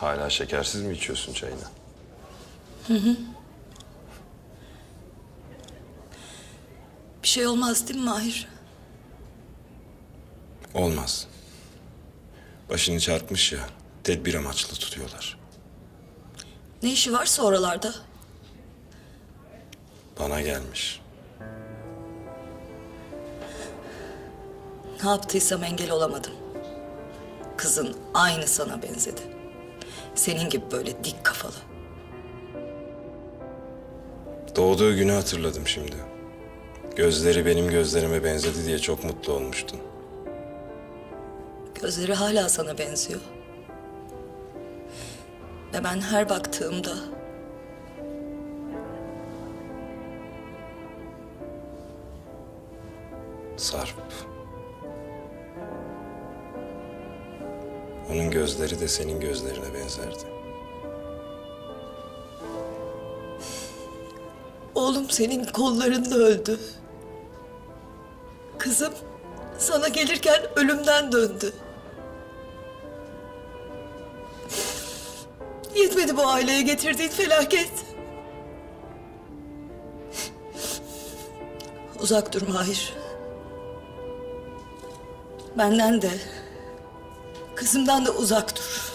Hala şekersiz mi içiyorsun çayını? Bir şey olmaz değil mi Mahir? Olmaz. Başını çarpmış ya, tedbir amaçlı tutuyorlar. Ne işi varsa oralarda. Bana gelmiş. Ne yaptıysam engel olamadım. Kızın aynı sana benzedi. Senin gibi böyle dik kafalı. Doğduğu günü hatırladım şimdi. Gözleri benim gözlerime benzedi diye çok mutlu olmuştun. Gözleri hala sana benziyor. Ve ben her baktığımda Sarp. Onun gözleri de senin gözlerine benzerdi. oğlum senin kollarında öldü. Kızım sana gelirken ölümden döndü. Yetmedi bu aileye getirdiğin felaket. Uzak dur Mahir. Benden de, kızımdan da uzak dur.